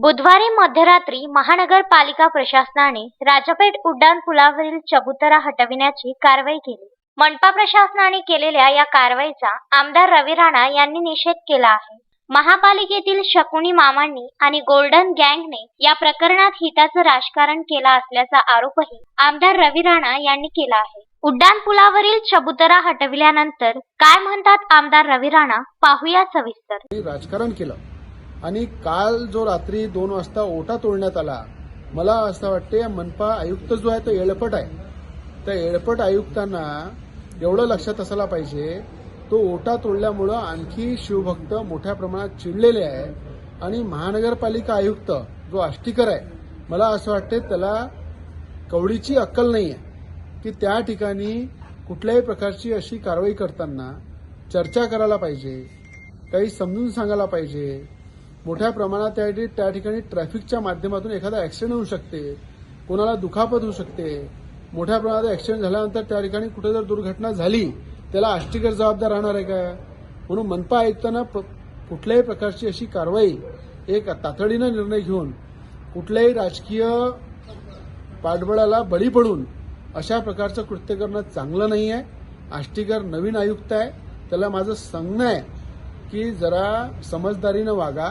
बुधवारी मध्यरात्री महानगरपालिका प्रशासनाने राजापेठ उड्डाण पुलावरील चबुतरा हटविण्याची कारवाई केली. मनपा प्रशासनाने केलेल्या या कारवाईचा आमदार रवी राणा यांनी निषेध केला आहे. महापालिकेतील शकुनी मामांनी आणि गोल्डन गँगने या प्रकरणात हिताचं राजकारण केला असल्याचा आरोपही आमदार रवी राणा यांनी केला आहे. उड्डाण पुलावरील चबुतरा हटविल्यानंतर काय म्हणतात आमदार रवी राणा? पाहूया सविस्तर. राजकारण केलं. आणि काल जो रात्री दोन वाजता ओटा तोडण्यात आला मला असं वाटते मनपा आयुक्त जो आहे तो येळपट आहे. त्या येळपट आयुक्तांना एवढं लक्षात असायला पाहिजे तो ओटा तोडल्यामुळं आणखी शिवभक्त मोठ्या प्रमाणात चिडलेले आहे आणि महानगरपालिका आयुक्त जो आष्टीकर आहे मला असं वाटते त्याला कवडीची अक्कल नाही आहे की त्या ठिकाणी कुठल्याही प्रकारची अशी कारवाई करताना चर्चा करायला पाहिजे काही समजून सांगायला पाहिजे मोठ्या प्रमाणात त्या त्या ठिकाणी ट्रॅफिकच्या माध्यमातून एखादा ऍक्सिडेंट होऊ शकते. कोणाला दुखापत होऊ शकते. मोठ्या प्रमाणात ऍक्सिडेंट झाल्यानंतर त्या ठिकाणी कुठे जर दुर्घटना झाली त्याला आष्टीकर जबाबदार राहणार आहे का? म्हणून मनपा आयुक्तांना प- कुठल्याही प्रकारची अशी कारवाई एक तातडीनं निर्णय घेऊन कुठल्याही राजकीय पाठबळाला बळी पडून अशा प्रकारचं कृत्य करणं चांगलं नाही आहे. आष्टीकर नवीन आयुक्त आहे. त्याला माझं सांगणं आहे की जरा समजदारीनं वागा.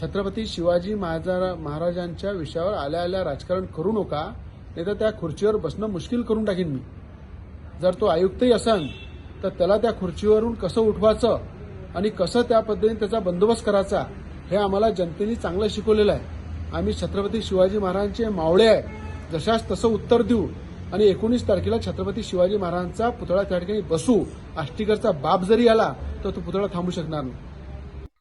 छत्रपती शिवाजी महाजा- महाराजांच्या विषयावर आल्या आल्या राजकारण करू नका नाही तर त्या खुर्चीवर बसणं मुश्किल करून टाकीन मी. जर तो आयुक्तही असन तर त्याला त्या खुर्चीवरून कसं उठवायचं आणि कसं त्या पद्धतीने त्याचा बंदोबस्त करायचा हे आम्हाला जनतेने चांगलं शिकवलेलं आहे. आम्ही छत्रपती शिवाजी महाराजांचे मावळे आहे. जशास तसं उत्तर देऊ आणि एकोणीस तारखेला छत्रपती शिवाजी महाराजांचा पुतळा त्या ठिकाणी बसू आष्टीकरचा बाप जरी आला तर तो पुतळा थांबू शकणार नाही.